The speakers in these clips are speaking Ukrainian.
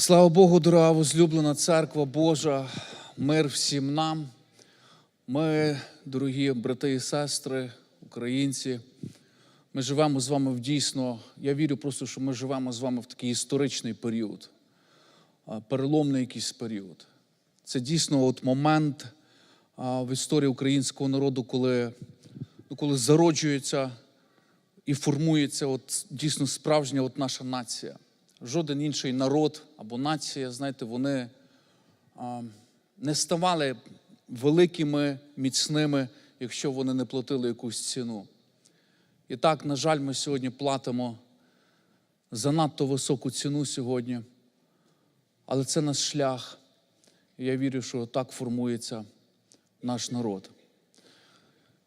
Слава Богу, дорога возлюблена церква Божа, мир всім нам. Ми, дорогі брати і сестри, українці, ми живемо з вами в дійсно. Я вірю просто, що ми живемо з вами в такий історичний період, переломний якийсь період. Це дійсно от момент в історії українського народу, коли, ну, коли зароджується і формується от, дійсно справжня от наша нація. Жоден інший народ або нація, знаєте, вони не ставали великими, міцними, якщо вони не платили якусь ціну. І так, на жаль, ми сьогодні платимо занадто високу ціну сьогодні, але це наш шлях. І я вірю, що так формується наш народ.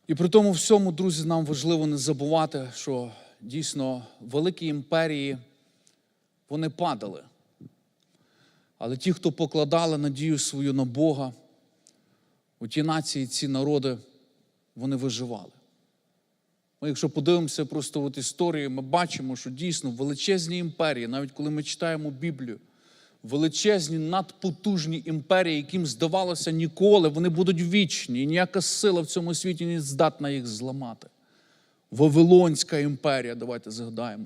І при тому всьому, друзі, нам важливо не забувати, що дійсно великі імперії вони падали. Але ті, хто покладали надію свою на Бога, у ті нації, ці народи, вони виживали. Ми, якщо подивимося просто от історію, ми бачимо, що дійсно величезні імперії, навіть коли ми читаємо Біблію, величезні надпотужні імперії, яким здавалося ніколи, вони будуть вічні, і ніяка сила в цьому світі не здатна їх зламати. Вавилонська імперія, давайте згадаємо.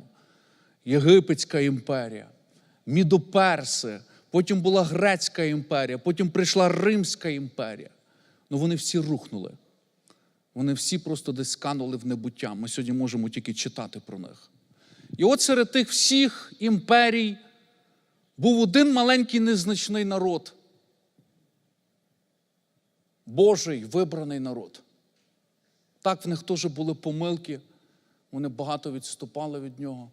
Єгипетська імперія, Мідоперси, потім була Грецька імперія, потім прийшла Римська імперія. Ну вони всі рухнули. Вони всі просто десь сканули в небуття. Ми сьогодні можемо тільки читати про них. І от серед тих всіх імперій був один маленький незначний народ. Божий вибраний народ. Так, в них теж були помилки, вони багато відступали від нього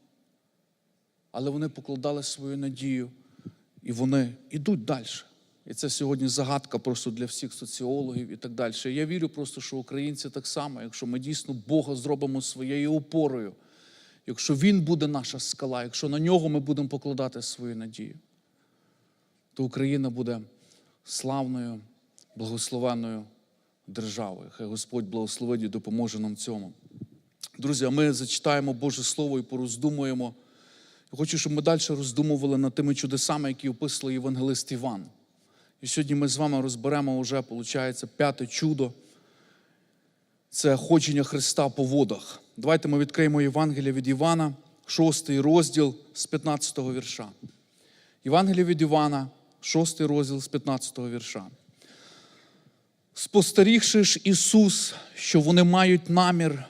але вони покладали свою надію і вони йдуть далі. І це сьогодні загадка просто для всіх соціологів і так далі. Я вірю просто, що українці так само, якщо ми дійсно Бога зробимо своєю опорою, якщо Він буде наша скала, якщо на нього ми будемо покладати свою надію, то Україна буде славною, благословенною державою. Хай Господь благословить і допоможе нам цьому. Друзі, ми зачитаємо Боже Слово і пороздумуємо. Хочу, щоб ми далі роздумували над тими чудесами, які описував Євангелист Іван. І сьогодні ми з вами розберемо вже, виходить, п'яте чудо. Це ходження Христа по водах. Давайте ми відкриємо Євангелія від Івана, шостий розділ з 15 го вірша. Євангелія від Івана, шостий розділ з 15 го вірша. Спостерігши ж Ісус, що вони мають намір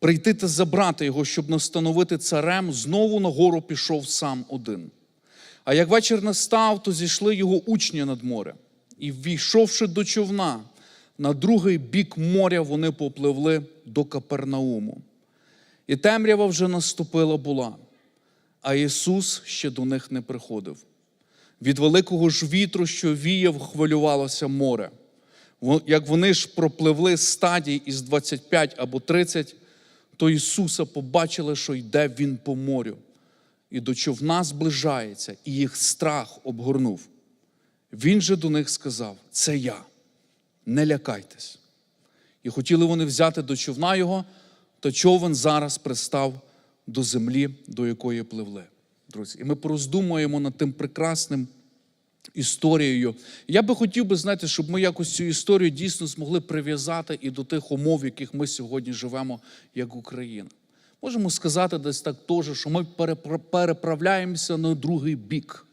прийти та забрати його, щоб настановити царем, знову на гору пішов сам один. А як вечір настав, то зійшли його учні над море. І, ввійшовши до човна, на другий бік моря вони попливли до Капернауму. І темрява вже наступила була, а Ісус ще до них не приходив. Від великого ж вітру, що віяв, хвилювалося море. Як вони ж пропливли стадій із 25 або 30, то Ісуса побачили, що йде Він по морю, і до човна зближається, і їх страх обгорнув. Він же до них сказав: Це я, не лякайтесь. І хотіли вони взяти до човна його, то човен зараз пристав до землі, до якої пливли. Друзі, і ми пороздумуємо над тим прекрасним історією. Я би хотів би, знаєте, щоб ми якось цю історію дійсно змогли прив'язати і до тих умов, в яких ми сьогодні живемо, як Україна. Можемо сказати десь так теж, що ми переправляємося на другий бік.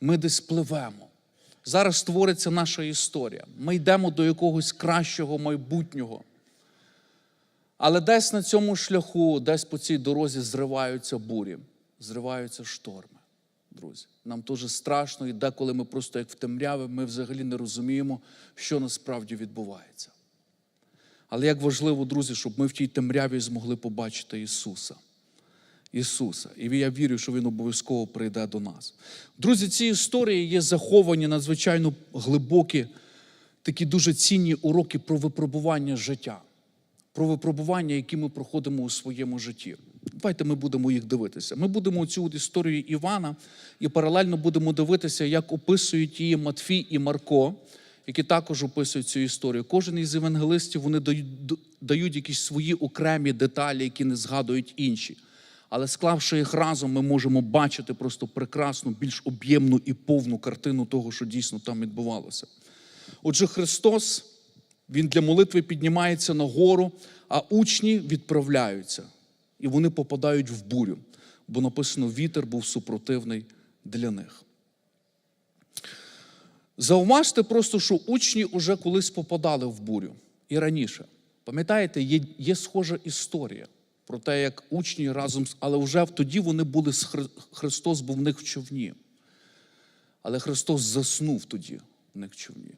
Ми десь пливемо. Зараз створиться наша історія. Ми йдемо до якогось кращого майбутнього. Але десь на цьому шляху, десь по цій дорозі зриваються бурі, зриваються шторми друзі. Нам дуже страшно, і деколи ми просто як в темряві, ми взагалі не розуміємо, що насправді відбувається. Але як важливо, друзі, щоб ми в тій темряві змогли побачити Ісуса. Ісуса. І я вірю, що Він обов'язково прийде до нас. Друзі, ці історії є заховані надзвичайно глибокі, такі дуже цінні уроки про випробування життя, про випробування, які ми проходимо у своєму житті. Давайте ми будемо їх дивитися. Ми будемо цю історію Івана і паралельно будемо дивитися, як описують її Матфій і Марко, які також описують цю історію. Кожен із евангелистів вони дають, якісь свої окремі деталі, які не згадують інші. але склавши їх разом, ми можемо бачити просто прекрасну, більш об'ємну і повну картину того, що дійсно там відбувалося. Отже, Христос, Він для молитви піднімається на гору, а учні відправляються. І вони попадають в бурю, бо написано, вітер був супротивний для них. Зауважте просто, що учні вже колись попадали в бурю і раніше. Пам'ятаєте, є, є схожа історія про те, як учні разом. Але вже тоді вони були з Хри... Христос був в них в човні. Але Христос заснув тоді в них в човні.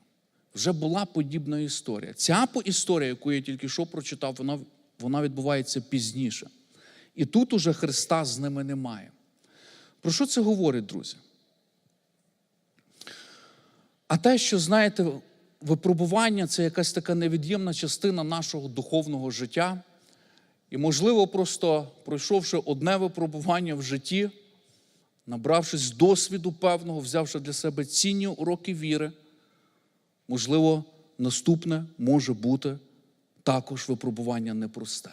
Вже була подібна історія. Ця історія, яку я тільки що прочитав, вона, вона відбувається пізніше. І тут уже Христа з ними немає. Про що це говорить, друзі? А те, що, знаєте, випробування це якась така невід'ємна частина нашого духовного життя. І, можливо, просто пройшовши одне випробування в житті, набравшись досвіду певного, взявши для себе цінні уроки віри, можливо, наступне може бути також випробування непросте.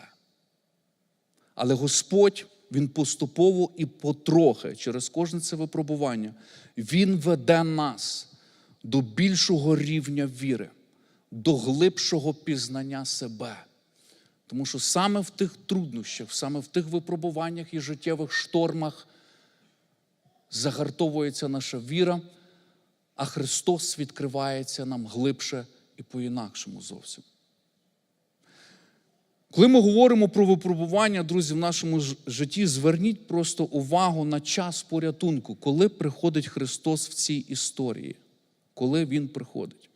Але Господь, Він поступово і потрохи через кожне це випробування, Він веде нас до більшого рівня віри, до глибшого пізнання себе. Тому що саме в тих труднощах, саме в тих випробуваннях і життєвих штормах загартовується наша віра, а Христос відкривається нам глибше і по-інакшому зовсім. Коли ми говоримо про випробування, друзі, в нашому житті, зверніть просто увагу на час порятунку, коли приходить Христос в цій історії, коли Він приходить.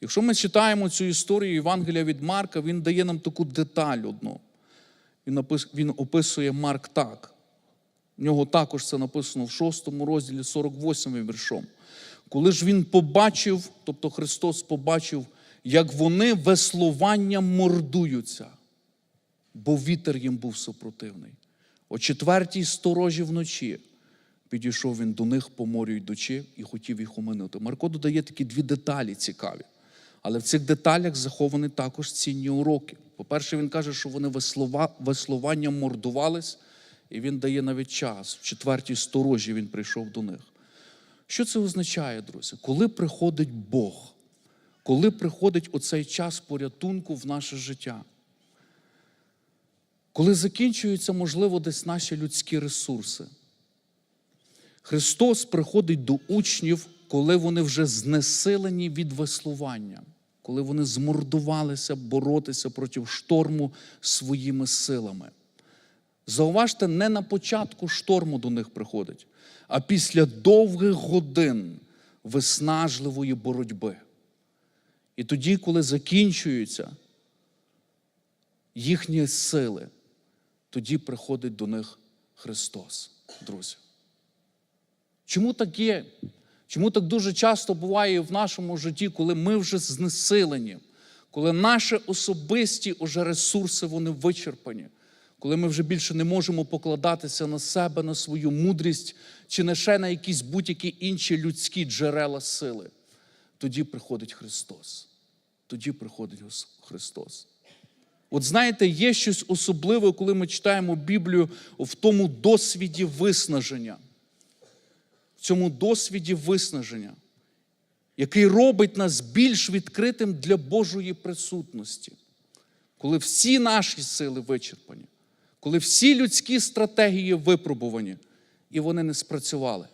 Якщо ми читаємо цю історію Євангелія від Марка, він дає нам таку деталь одну. Він, описує Марк так. В нього також це написано в 6 розділі 48 віршом. Коли ж він побачив, тобто Христос побачив, як вони веслуванням мордуються, бо вітер їм був супротивний. О четвертій сторожі вночі підійшов він до них по морю йдучи і хотів їх оминути. Марко додає такі дві деталі цікаві. Але в цих деталях заховані також цінні уроки. По-перше, він каже, що вони веслуванням мордувались, і він дає навіть час. В четвертій сторожі він прийшов до них. Що це означає, друзі? Коли приходить Бог, коли приходить оцей час порятунку в наше життя, коли закінчуються, можливо, десь наші людські ресурси. Христос приходить до учнів, коли вони вже знесилені від веслування, коли вони змордувалися боротися проти шторму своїми силами. Зауважте, не на початку шторму до них приходить, а після довгих годин виснажливої боротьби. І тоді, коли закінчуються їхні сили, тоді приходить до них Христос, друзі. Чому так є? Чому так дуже часто буває в нашому житті, коли ми вже знесилені, коли наші особисті уже ресурси вони вичерпані, коли ми вже більше не можемо покладатися на себе, на свою мудрість чи не ще на якісь будь-які інші людські джерела сили, тоді приходить Христос. Тоді приходить Христос. От знаєте, є щось особливе, коли ми читаємо Біблію в тому досвіді виснаження в цьому досвіді виснаження, який робить нас більш відкритим для Божої присутності, коли всі наші сили вичерпані, коли всі людські стратегії випробувані, і вони не спрацювали.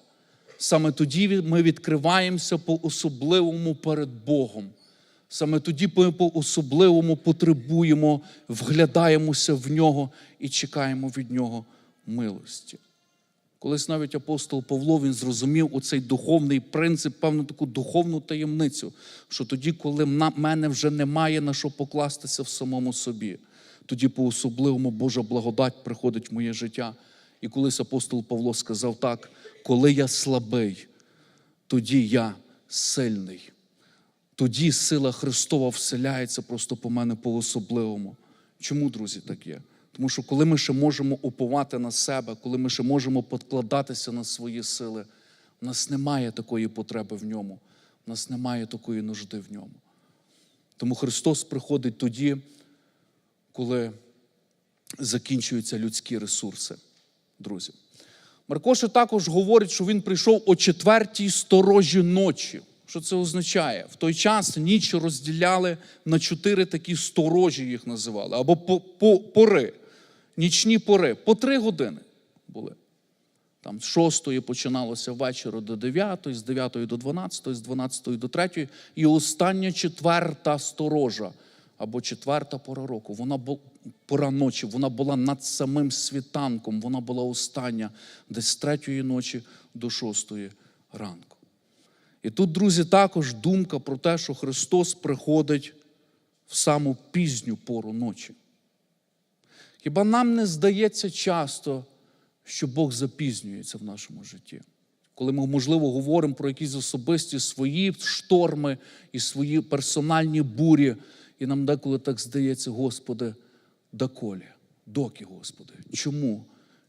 Саме тоді ми відкриваємося по-особливому перед Богом. Саме тоді ми по-особливому потребуємо, вглядаємося в нього і чекаємо від нього милості. Колись навіть апостол Павло він зрозумів оцей духовний принцип, певну таку духовну таємницю, що тоді, коли на мене вже немає на що покластися в самому собі, тоді по-особливому Божа благодать приходить в моє життя. І колись апостол Павло сказав так: коли я слабий, тоді я сильний. Тоді сила Христова вселяється просто по мене по-особливому. Чому, друзі, так є? Тому що коли ми ще можемо уповати на себе, коли ми ще можемо подкладатися на свої сили, в нас немає такої потреби в ньому, в нас немає такої нужди в ньому. Тому Христос приходить тоді, коли закінчуються людські ресурси. друзі. Маркоша також говорить, що він прийшов о четвертій сторожі ночі. Що це означає? В той час ніч розділяли на чотири такі сторожі, їх називали, або по, по, пори, нічні пори. По три години були. Там з 6 починалося вечора до 9, з 9 до 12, з 12 до 3, і остання четверта сторожа або четверта пора року. Вона була пора ночі, вона була над самим світанком, вона була остання десь з 3 ночі до 6 ранку. І тут, друзі, також думка про те, що Христос приходить в саму пізню пору ночі. Хіба нам не здається часто, що Бог запізнюється в нашому житті? Коли ми, можливо, говоримо про якісь особисті свої шторми і свої персональні бурі, і нам деколи так здається, Господи, доколі, доки, Господи, чому?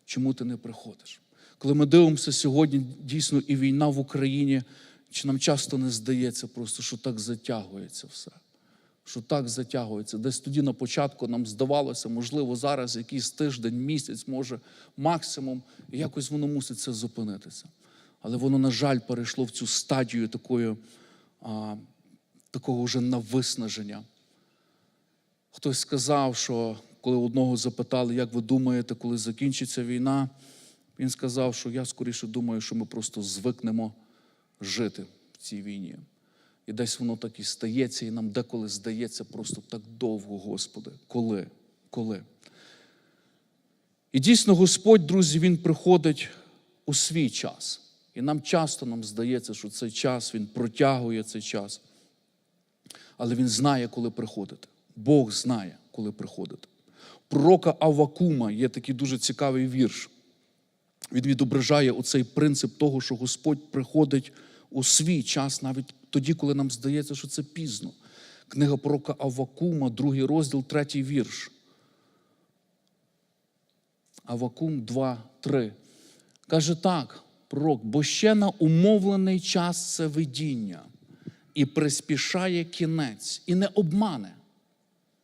Чому ти не приходиш? Коли ми дивимося сьогодні дійсно і війна в Україні, чи нам часто не здається просто, що так затягується все? Що так затягується. Десь тоді на початку нам здавалося, можливо, зараз якийсь тиждень, місяць, може, максимум, і якось воно мусить це зупинитися. Але воно, на жаль, перейшло в цю стадію такої, а, такого вже нависнаження. Хтось сказав, що коли одного запитали, як ви думаєте, коли закінчиться війна, він сказав, що я скоріше думаю, що ми просто звикнемо жити в цій війні. І десь воно так і стається, і нам деколи здається просто так довго, Господи. Коли? Коли? І дійсно, Господь, друзі, Він приходить у свій час. І нам часто нам здається, що цей час Він протягує цей час. Але Він знає, коли приходити. Бог знає, коли приходити. Пророка Авакума є такий дуже цікавий вірш. Він відображає оцей принцип того, що Господь приходить у свій час, навіть тоді, коли нам здається, що це пізно. Книга пророка Авакума, другий розділ, третій вірш. Авакум 2, 3. Каже так, пророк, бо ще на умовлений час це видіння, і приспішає кінець, і не обмане.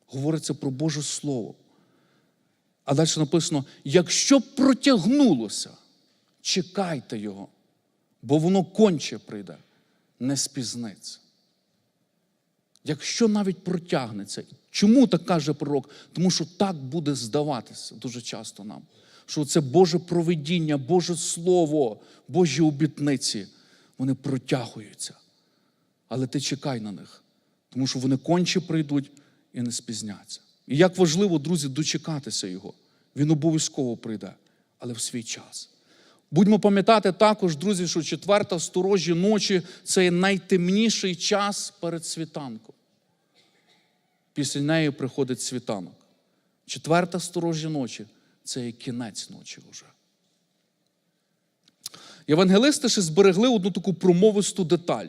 Говориться про Боже Слово. А далі написано: якщо протягнулося, чекайте його, бо воно конче прийде, не спізниться. Якщо навіть протягнеться, чому так каже пророк? Тому що так буде здаватися дуже часто нам. Що це Боже провидіння, Боже Слово, Божі обітниці, вони протягуються. Але ти чекай на них, тому що вони конче прийдуть і не спізняться. І як важливо, друзі, дочекатися Його. Він обов'язково прийде, але в свій час. Будьмо пам'ятати також, друзі, що четверта сторожі ночі це найтемніший час перед світанком. Після неї приходить світанок. Четверта сторожі ночі це є кінець ночі вже. Євангелисти ще зберегли одну таку промовисту деталь.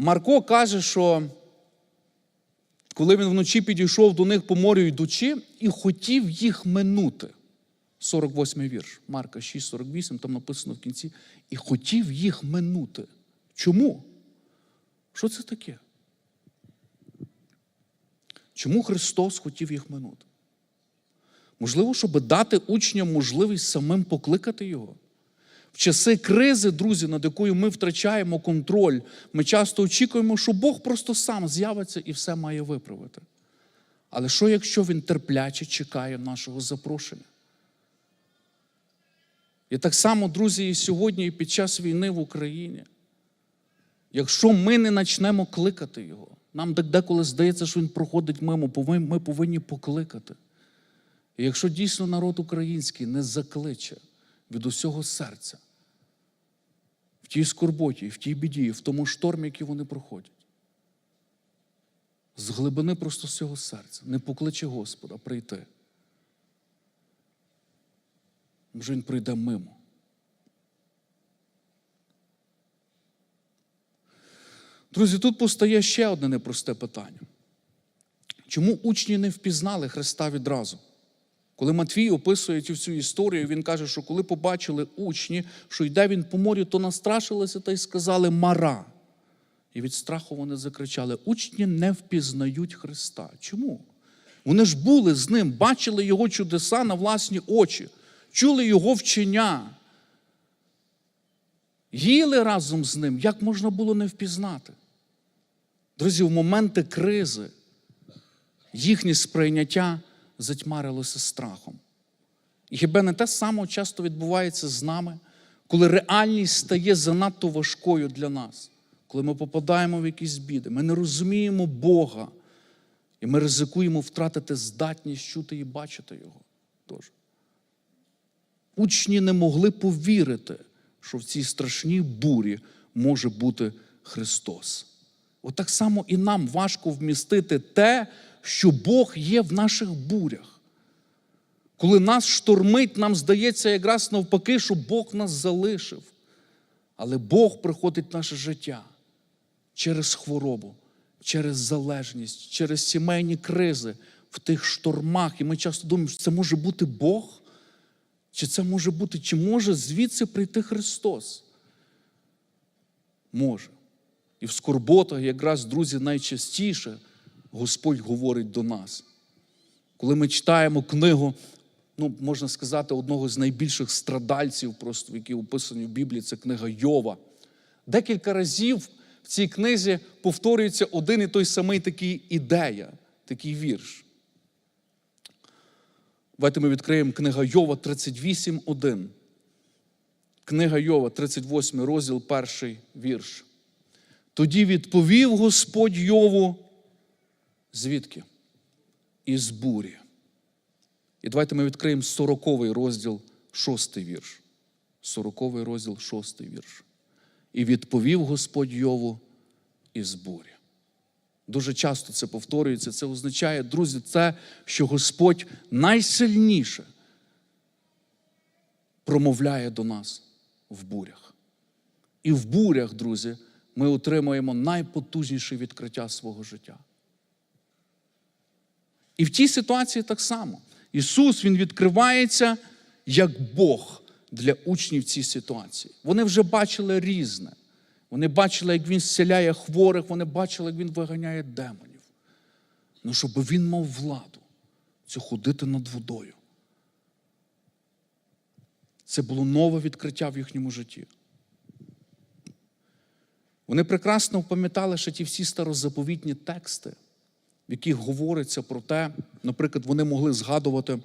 Марко каже, що коли він вночі підійшов до них по морю йдучи, і хотів їх минути. 48 й вірш, Марка 6, 48, там написано в кінці, і хотів їх минути. Чому? Що це таке? Чому Христос хотів їх минути? Можливо, щоб дати учням можливість самим покликати Його. В часи кризи, друзі, над якою ми втрачаємо контроль, ми часто очікуємо, що Бог просто сам з'явиться і все має виправити. Але що, якщо Він терпляче чекає нашого запрошення? І так само, друзі, і сьогодні, і під час війни в Україні. Якщо ми не почнемо кликати Його, нам деколи здається, що Він проходить мимо, ми повинні покликати. І якщо дійсно народ український не закличе, від усього серця, в тій скорботі, в тій біді, в тому штормі, який вони проходять. З глибини просто всього серця. Не покличе Господа прийти. Може, він прийде мимо. Друзі, тут постає ще одне непросте питання. Чому учні не впізнали Христа відразу? Коли Матвій описує цю всю історію, він каже, що коли побачили учні, що йде він по морю, то настрашилися та й сказали Мара. І від страху вони закричали: учні не впізнають Христа. Чому? Вони ж були з ним, бачили його чудеса на власні очі, чули його вчення, їли разом з ним, як можна було не впізнати. Друзі, в моменти кризи їхнє сприйняття затьмарилося страхом. І хіба не те саме часто відбувається з нами, коли реальність стає занадто важкою для нас, коли ми попадаємо в якісь біди, ми не розуміємо Бога, і ми ризикуємо втратити здатність чути і бачити Його. Тож. Учні не могли повірити, що в цій страшній бурі може бути Христос. От так само і нам важко вмістити те, що Бог є в наших бурях. Коли нас штормить, нам здається якраз навпаки, що Бог нас залишив. Але Бог приходить в наше життя через хворобу, через залежність, через сімейні кризи, в тих штормах. І ми часто думаємо, що це може бути Бог, чи це може бути, чи може звідси прийти Христос? Може. І в скорботах, якраз, друзі, найчастіше Господь говорить до нас. Коли ми читаємо книгу, ну, можна сказати, одного з найбільших страдальців, просто, які описані в Біблії, це книга Йова. Декілька разів в цій книзі повторюється один і той самий такий ідея, такий вірш. Давайте ми відкриємо книга Йова 38.1. Книга Йова, 38 розділ, перший вірш. Тоді відповів Господь Йову, звідки? Із бурі. І давайте ми відкриємо 40 розділ, 6 вірш. 40 розділ, 6 вірш. І відповів Господь Йову із бурі. Дуже часто це повторюється. Це означає, друзі, це, що Господь найсильніше промовляє до нас в бурях. І в бурях, друзі, ми отримуємо найпотужніше відкриття свого життя. І в тій ситуації так само. Ісус Він відкривається як Бог для учнів цій ситуації. Вони вже бачили різне. Вони бачили, як Він зціляє хворих, вони бачили, як Він виганяє демонів. Ну, щоб він мав владу це ходити над водою. Це було нове відкриття в їхньому житті. Вони прекрасно пам'ятали ще ті всі старозаповітні тексти, в яких говориться про те, наприклад, вони могли згадувати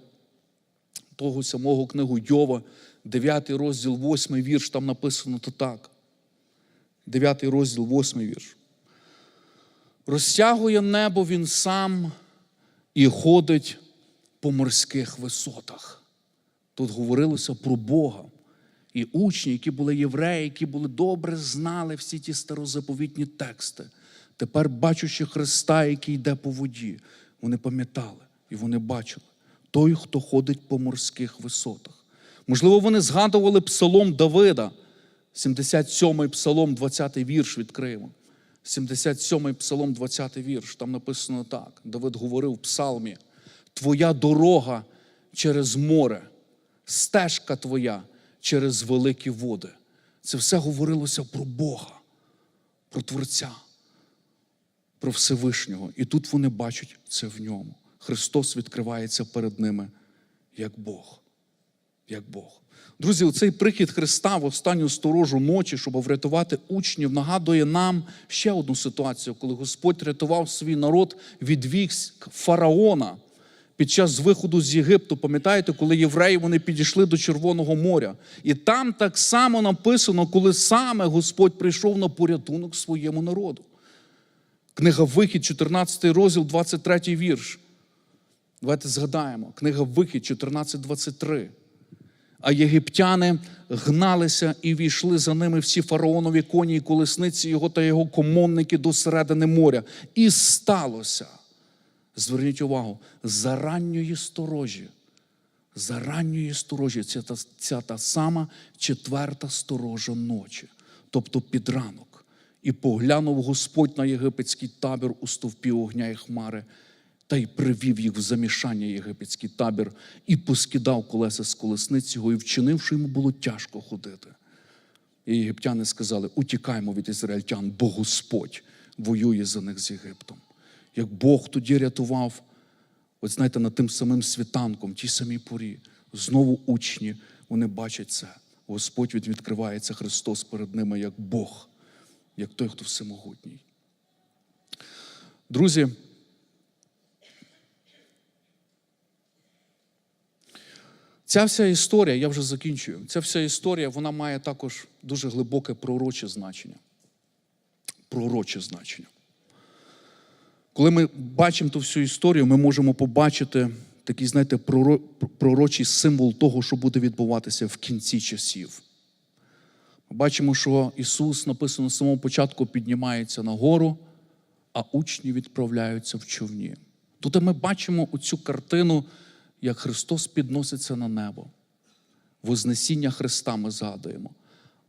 того самого книгу Йова, 9 розділ, 8 вірш, там написано то так. 9 розділ, 8 вірш. Розтягує небо він сам і ходить по морських висотах. Тут говорилося про Бога. І учні, які були євреї, які були добре знали всі ті старозаповітні тексти, тепер, бачучи Христа, який йде по воді, вони пам'ятали і вони бачили той, хто ходить по морських висотах. Можливо, вони згадували псалом Давида, 77-й псалом, 20-й вірш відкриємо. 77-й псалом, 20-й вірш. Там написано так: Давид говорив в псалмі: Твоя дорога через море, стежка твоя через великі води. Це все говорилося про Бога, про Творця, про Всевишнього. І тут вони бачать це в ньому. Христос відкривається перед ними як Бог. Як Бог. Друзі, цей прихід Христа в останню сторожу ночі, щоб врятувати учнів, нагадує нам ще одну ситуацію, коли Господь рятував свій народ від військ фараона під час виходу з Єгипту. Пам'ятаєте, коли євреї вони підійшли до Червоного моря. І там так само написано, коли саме Господь прийшов на порятунок своєму народу. Книга Вихід, 14 розділ, 23 вірш. Давайте згадаємо. Книга Вихід, 14.23. А єгиптяни гналися і війшли за ними всі фараонові коні і колесниці його та його комонники до середини моря. І сталося. Зверніть увагу, за ранньої сторожі. За ранньої сторожі, це та, ця та сама четверта сторожа ночі, тобто під ранок. І поглянув Господь на єгипетський табір у стовпі огня і хмари, та й привів їх в замішання єгипетський табір, і поскидав колеса з колесниць його, і вчинивши йому було тяжко ходити. І єгиптяни сказали: утікаймо від ізраїльтян, бо Господь воює за них з Єгиптом. Як Бог тоді рятував От знаєте, над тим самим світанком, тій самій порі, знову учні, вони бачать це. Господь відкривається Христос перед ними як Бог, як той, хто всемогутній. Друзі, ця вся історія, я вже закінчую. Ця вся історія вона має також дуже глибоке пророче значення. Пророче значення. Коли ми бачимо ту всю історію, ми можемо побачити такий, знаєте, пророчий символ того, що буде відбуватися в кінці часів. Ми бачимо, що Ісус, написано з самого початку, піднімається на гору, а учні відправляються в човні. Тут ми бачимо оцю картину, як Христос підноситься на небо. Вознесіння Христа ми згадуємо.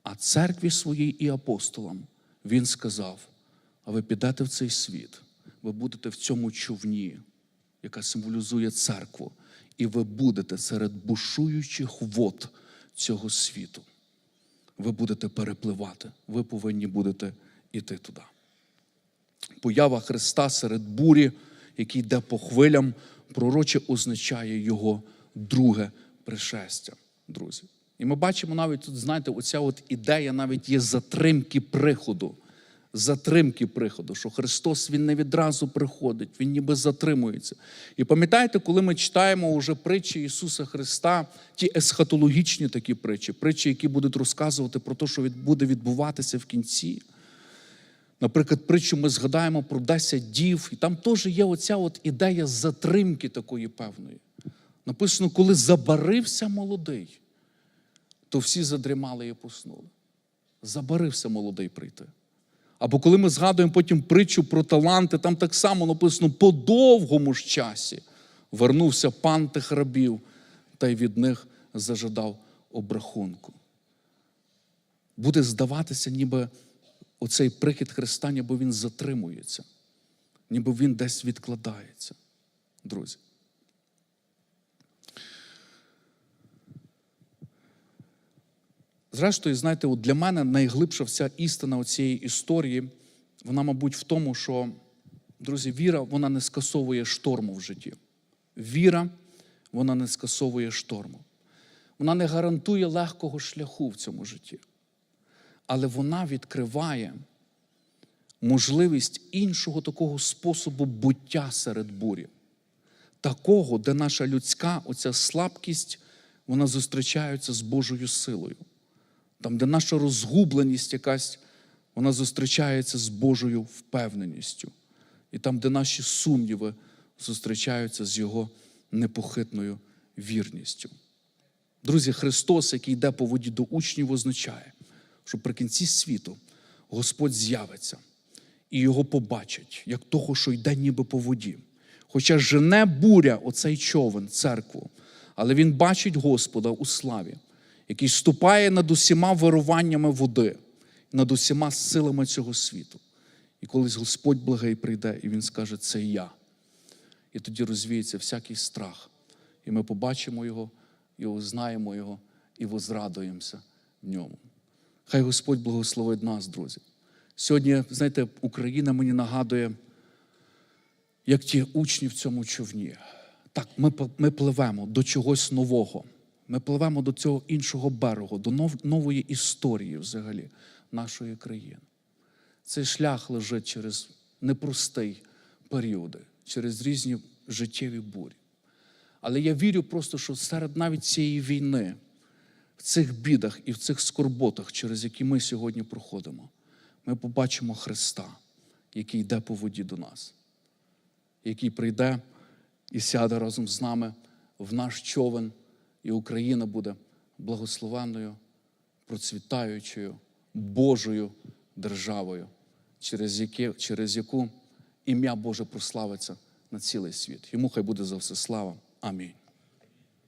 А церкві своїй і апостолам Він сказав: а ви підете в цей світ, ви будете в цьому човні, яка символізує церкву, і ви будете серед бушуючих вод цього світу. Ви будете перепливати, ви повинні будете йти туди. Поява Христа серед бурі, який йде по хвилям, пророче означає Його друге пришестя, друзі. І ми бачимо навіть тут, знаєте, оця от ідея навіть є затримки приходу. Затримки приходу, що Христос Він не відразу приходить, Він ніби затримується. І пам'ятаєте, коли ми читаємо уже притчі Ісуса Христа, ті есхатологічні такі притчі, притчі, які будуть розказувати про те, що буде відбуватися в кінці. Наприклад, притчу ми згадаємо про 10 дів, і там теж є оця от ідея затримки такої певної. Написано, коли забарився молодий, то всі задрімали і поснули. Забарився молодий прийти. Або коли ми згадуємо потім притчу про таланти, там так само написано по довгому ж часі вернувся пан тих рабів та й від них зажадав обрахунку. Буде здаватися, ніби оцей прихід Христа, ніби він затримується, ніби він десь відкладається, друзі. Зрештою, знаєте, для мене найглибша вся істина цієї історії, вона, мабуть, в тому, що, друзі, віра, вона не скасовує шторму в житті. Віра, вона не скасовує шторму. Вона не гарантує легкого шляху в цьому житті. Але вона відкриває можливість іншого такого способу буття серед бурі. Такого, де наша людська оця слабкість, вона зустрічається з Божою силою. Там, де наша розгубленість якась, вона зустрічається з Божою впевненістю. І там, де наші сумніви зустрічаються з Його непохитною вірністю. Друзі, Христос, який йде по воді до учнів, означає, що при кінці світу Господь з'явиться і його побачать, як того, що йде ніби по воді. Хоча жене буря оцей човен, церкву, але він бачить Господа у славі, який ступає над усіма вируваннями води, над усіма силами цього світу. І колись Господь благий прийде, і Він скаже, це я. І тоді розвіється всякий страх. І ми побачимо Його, і узнаємо Його, і возрадуємося в ньому. Хай Господь благословить нас, друзі. Сьогодні, знаєте, Україна мені нагадує, як ті учні в цьому човні. Так, ми, ми пливемо до чогось нового. Ми пливемо до цього іншого берегу, до нов- нової історії взагалі нашої країни. Цей шлях лежить через непростий періоди, через різні життєві бурі. Але я вірю просто, що серед навіть цієї війни, в цих бідах і в цих скорботах, через які ми сьогодні проходимо, ми побачимо Христа, який йде по воді до нас, який прийде і сяде разом з нами в наш човен, і Україна буде благословенною, процвітаючою, Божою державою, через, яке, через яку ім'я Боже прославиться на цілий світ. Йому хай буде за все слава. Амінь.